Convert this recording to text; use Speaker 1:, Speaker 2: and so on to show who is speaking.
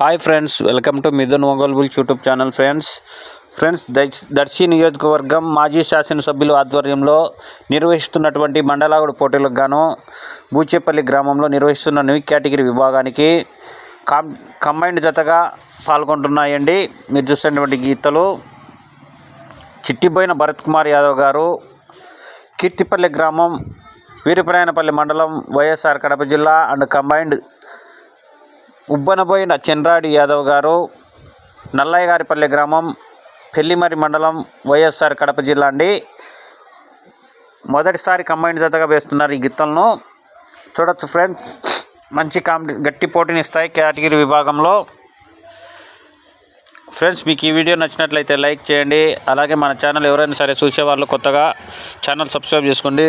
Speaker 1: Hi friends welcome to Mithun Ongole YouTube channel friends friends Darsi- Darsi నియోజకవర్గం మాజీ శాసనసభ్యులు ఆధ్వర్యంలో నిర్వహిస్తున్నటువంటి మండలాగుడు పోటీలకు గాను బూచేపల్లి గ్రామంలో నిర్వహిస్తున్న న్యూ కేటగిరీ విభాగానికి కాం కంబైన్డ్ జతగా పాల్గొంటున్నాయండి. మీరు చూసినటువంటి గీతలు చిట్టిబోయిన భరత్ కుమార్ యాదవ్ గారు కీర్తిపల్లి గ్రామం వీరప్రాయనపల్లి మండలం వైఎస్ఆర్ కడప జిల్లా అండ్ కంబైన్డ్ ఉబ్బనబోయిన చెన్రాడి యాదవ్ గారు నల్లయ్యగారిపల్లి గ్రామం పెళ్ళిమరి మండలం వైఎస్ఆర్ కడప జిల్లా అండి. మొదటిసారి కంబైన్ జతగా వేస్తున్నారు ఈ గిత్తలను. చూడొచ్చు ఫ్రెండ్స్ మంచి కాంపిటీ గట్టి పోటీనిస్తాయి కేటగిరీ విభాగంలో. ఫ్రెండ్స్ మీకు ఈ వీడియో నచ్చినట్లయితే లైక్ చేయండి. అలాగే మన ఛానల్ ఎవరైనా సరే చూసే వాళ్ళు కొత్తగా ఛానల్ సబ్స్క్రైబ్ చేసుకోండి.